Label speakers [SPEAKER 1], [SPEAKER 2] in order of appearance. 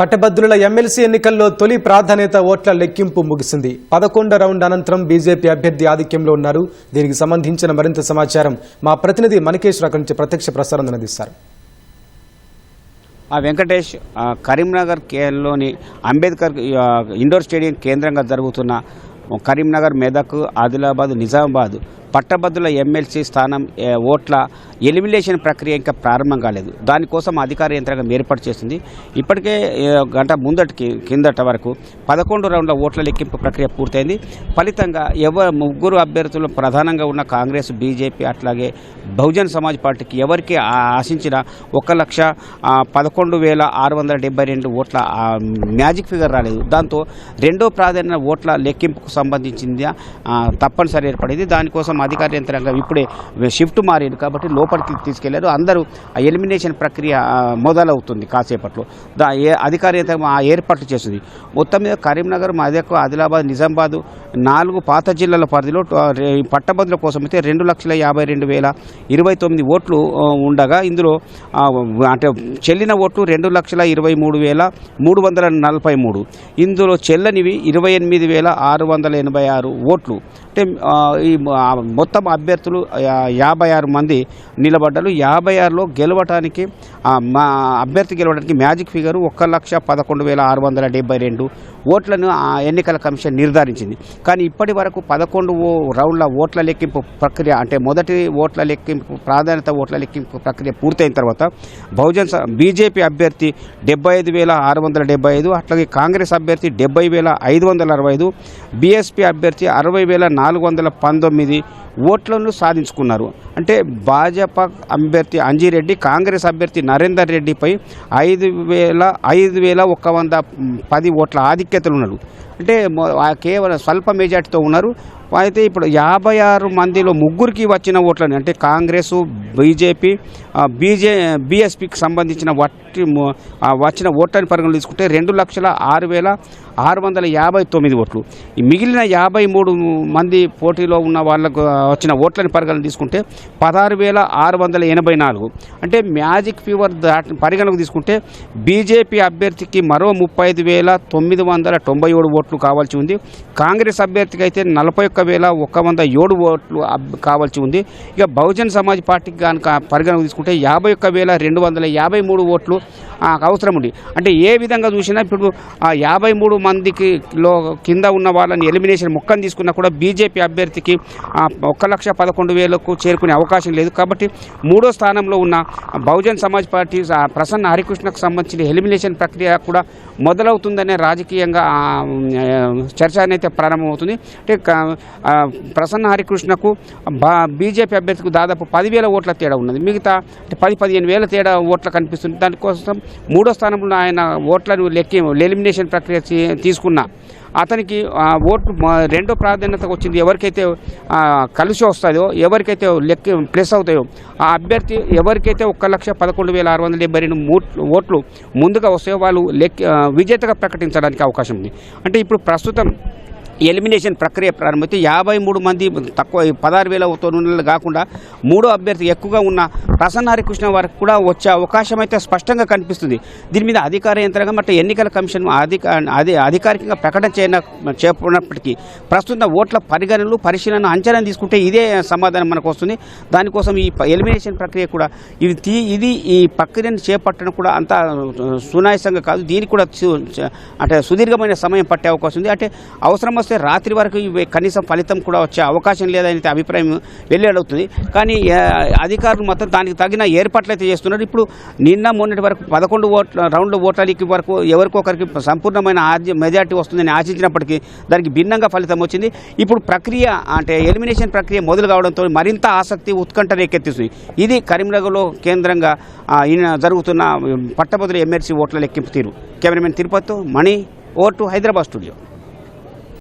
[SPEAKER 1] పట్టభద్రుల ఎమ్మెల్సీ ఎన్నికల్లో తొలి ప్రాధాన్యత ఓట్ల లెక్కింపు ముగిసింది. పదకొండు రౌండ్ అనంతరం బీజేపీ అభ్యర్థి ఆధిక్యంలో ఉన్నారు. దీనికి సంబంధించిన మరింత సమాచారం మా ప్రతినిధి మనకేష్ అక్కడి నుంచి ప్రత్యక్ష ప్రసారం అందిస్తారు
[SPEAKER 2] ఆ వెంకటేష్ కరీంనగర్ కేలోని అంబేద్కర్ ఇండోర్ స్టేడియం కేంద్రంగా జరుగుతున్న కరీంనగర్ మెదక్ ఆదిలాబాద్ నిజామాబాద్ పట్టభద్రుల ఎమ్మెల్సీ స్థానం ఓట్ల ఎలిమినేషన్ ప్రక్రియ ఇంకా ప్రారంభం కాలేదు. దానికోసం అధికార యంత్రాంగం ఏర్పాటు చేసింది. ఇప్పటికే గంట ముందటికి కిందట వరకు పదకొండు రౌండ్ల ఓట్ల లెక్కింపు ప్రక్రియ పూర్తయింది. ఫలితంగా ఎవరు ముగ్గురు అభ్యర్థులు ప్రధానంగా ఉన్న కాంగ్రెస్ బీజేపీ అట్లాగే బహుజన్ సమాజ్ పార్టీకి ఎవరికి ఆశించిన ఒక లక్ష పదకొండు వేల ఆరు వందల డెబ్బై రెండు ఓట్ల మ్యాజిక్ ఫిగర్ రాలేదు. దాంతో రెండో ప్రాధాన్యత ఓట్ల లెక్కింపుకు సంబంధించింది తప్పనిసరి ఏర్పడింది. దానికోసం అధికార యంత్రాంగం ఇప్పుడే షిఫ్ట్ మారింది కాబట్టి లోపలికి తీసుకెళ్ళారు. అందరూ ఆ ఎలిమినేషన్ ప్రక్రియ మొదలవుతుంది కాసేపట్లో. దా ఏ అధికార యంత్రాంగం ఆ ఏర్పాట్లు చేస్తుంది. మొత్తం మీద కరీంనగర్ మెదక్ ఆదిలాబాద్ నిజామాబాద్ నాలుగు పాత జిల్లాల పరిధిలో పట్టభద్రుల కోసం అయితే రెండు లక్షల యాభై రెండు వేల ఇరవై తొమ్మిది ఓట్లు ఉండగా ఇందులో అంటే చెల్లిన ఓట్లు రెండు లక్షల ఇరవై మూడు వేల మూడు వందల నలభై మూడు. ఇందులో చెల్లనివి ఇరవై ఎనిమిది వేల ఆరు వందల ఎనభై ఆరు ఓట్లు. అంటే ఈ మొత్తం అభ్యర్థులు యాభై ఆరు మంది నిలబడ్డారు. యాభై ఆరులో గెలవటానికి మా అభ్యర్థి గెలవడానికి మ్యాజిక్ ఫిగర్ ఒక్క లక్ష పదకొండు వేల ఆరు వందల డెబ్బై రెండు ఓట్లను ఆ ఎన్నికల కమిషన్ నిర్ధారించింది. కానీ ఇప్పటి వరకు పదకొండు ఓ రౌండ్ల ఓట్ల లెక్కింపు ప్రక్రియ అంటే మొదటి ఓట్ల లెక్కింపు ప్రాధాన్యత ఓట్ల లెక్కింపు ప్రక్రియ పూర్తయిన తర్వాత బహుజన్ స- బీజేపీ అభ్యర్థి డెబ్బై ఐదు వేల ఆరు వందల డెబ్బై ఐదు అట్లాగే కాంగ్రెస్ అభ్యర్థి డెబ్బై వేల ఐదు వందల అరవై ఐదు బీఎస్పీ అభ్యర్థి అరవై వేల నాలుగు వందల పంతొమ్మిది ఓట్లను సాధించుకున్నారు. అంటే భాజపా అభ్యర్థి అంజిరెడ్డి కాంగ్రెస్ అభ్యర్థి నరేందర్ రెడ్డిపై ఐదు వేల ఐదు వేల ఒక వంద పది ఓట్ల ఆధిక్యతలు ఉన్నారు అంటే కేవలం స్వల్ప మెజార్టీతో ఉన్నారు. అయితే ఇప్పుడు యాభై ఆరు మందిలో ముగ్గురికి వచ్చిన ఓట్లని అంటే కాంగ్రెస్ బీజేపీ బీజే బీఎస్పీకి సంబంధించిన వట్టి వచ్చిన ఓట్లని పరిగణలో తీసుకుంటే రెండు లక్షల ఆరు వేల ఆరు వందల యాభై తొమ్మిది ఓట్లు. ఈ మిగిలిన యాభై మూడు మంది పోటీలో ఉన్న వాళ్ళకు వచ్చిన ఓట్లని పరిగణన తీసుకుంటే పదహారు వేల ఆరు వందల ఎనభై నాలుగు. అంటే మ్యాజిక్ ఫీవర్ దాటి పరిగణకు తీసుకుంటే బీజేపీ అభ్యర్థికి మరో ముప్పై ఐదు వేల తొమ్మిది వందల తొంభై ఏడు ఓట్లు కావాల్సి ఉంది. కాంగ్రెస్ అభ్యర్థికి అయితే నలభై ఒక్క వేల ఒక వంద ఏడు ఓట్లు కావాల్సి ఉంది. ఇక బహుజన్ సమాజ్ పార్టీకి కనుక పరిగణకు తీసుకుంటే యాభై ఒక్క వేల రెండు వందల యాభై మూడు ఓట్లు అవసరం ఉంది. అంటే ఏ విధంగా చూసినా ఇప్పుడు ఆ యాభై మూడు మందికి లో కింద ఉన్న వాళ్ళని ఎలిమినేషన్ మొక్కని తీసుకున్నా కూడా బీజేపీ అభ్యర్థికి ఒక ఒక్క లక్ష పదకొండు వేలకు చేరుకునే అవకాశం లేదు. కాబట్టి మూడో స్థానంలో ఉన్న బహుజన్ సమాజ్ పార్టీ ఆ, ప్రసన్న హరికృష్ణకు సంబంధించిన ఎలిమినేషన్ ప్రక్రియ కూడా మొదలవుతుందనే రాజకీయంగా చర్చ అనేది ప్రారంభమవుతుంది. అంటే ప్రసన్న హరికృష్ణకు బా బీజేపీ అభ్యర్థికి దాదాపు పదివేల ఓట్ల తేడా ఉన్నది. మిగతా అంటే పది పదిహేను వేల తేడా ఓట్లు కనిపిస్తుంది. దానికోసం మూడో స్థానంలో ఆయన ఓట్లను లెక్కి ఎలిమినేషన్ ప్రక్రియ తీసుకున్న అతనికి ఆ, ఓటు రెండో ప్రాధాన్యత వచ్చింది. ఎవరికైతే కలిసి వస్తుందో ఎవరికైతే లెక్క ప్లస్ అవుతాయో ఆ అభ్యర్థి ఎవరికైతే ఒక్క లక్ష పదకొండు వేల ఆరు వందల డెబ్బై రెండు మూట్లు- ఓట్లు ముందుగా వస్తాయో వాళ్ళు లెక్క విజేతగా ప్రకటించడానికి అవకాశం ఉంది. అంటే ఇప్పుడు ప్రస్తుతం ఎలిమినేషన్ ప్రక్రియ ప్రారంభమైతే యాభై మూడు మంది తక్కువ పదహారు వేల తొమ్మిది కాకుండా మూడో అభ్యర్థి ఎక్కువగా ఉన్న ప్రసన్న హరికృష్ణ వారికి కూడా వచ్చే అవకాశం అయితే స్పష్టంగా కనిపిస్తుంది. దీని మీద అధికార యంత్రాంగం అంటే ఎన్నికల కమిషన్ అధిక అదే అధికారికంగా ప్రకటన చేయన చేపడినప్పటికీ ప్రస్తుత ఓట్ల పరిగణనలు పరిశీలన అంచనా తీసుకుంటే ఇదే సమాధానం మనకు వస్తుంది. దానికోసం ఈ ఎలిమినేషన్ ప్రక్రియ కూడా ఇది తీ- ఇది ఈ ప్రక్రియను చేపట్టడం కూడా అంత సునాయాసంగా కాదు. దీనికి కూడా అంటే సుదీర్ఘమైన సమయం పట్టే అవకాశం ఉంది. అంటే అవసరం వస్తే రాత్రి వరకు కనీసం ఫలితం కూడా వచ్చే అవకాశం లేదని అభిప్రాయం వెల్లడవుతుంది. కానీ అధికారులు మొత్తం దానికి తగిన ఏర్పాట్లు అయితే చేస్తున్నారు. ఇప్పుడు నిన్న మొన్నటి వరకు పదకొండు ఓట్ల రౌండ్ ఓట్లకి వరకు ఎవరికొకరికి సంపూర్ణమైన మెజార్టీ వస్తుందని ఆశించినప్పటికీ దానికి భిన్నంగా ఫలితం వచ్చింది. ఇప్పుడు ప్రక్రియ అంటే ఎలిమినేషన్ ప్రక్రియ మొదలు కావడంతో మరింత ఆసక్తి ఉత్కంఠ రేకెత్తిస్తుంది. ఇది కరీంనగర్లో కేంద్రంగా జరుగుతున్న పట్టభద్రుల ఎమ్మెల్సీ ఓట్ల లెక్కింపు తీరు. కెమెరామెన్ తిరుపతితో మణి ఓటు హైదరాబాద్ స్టూడియో.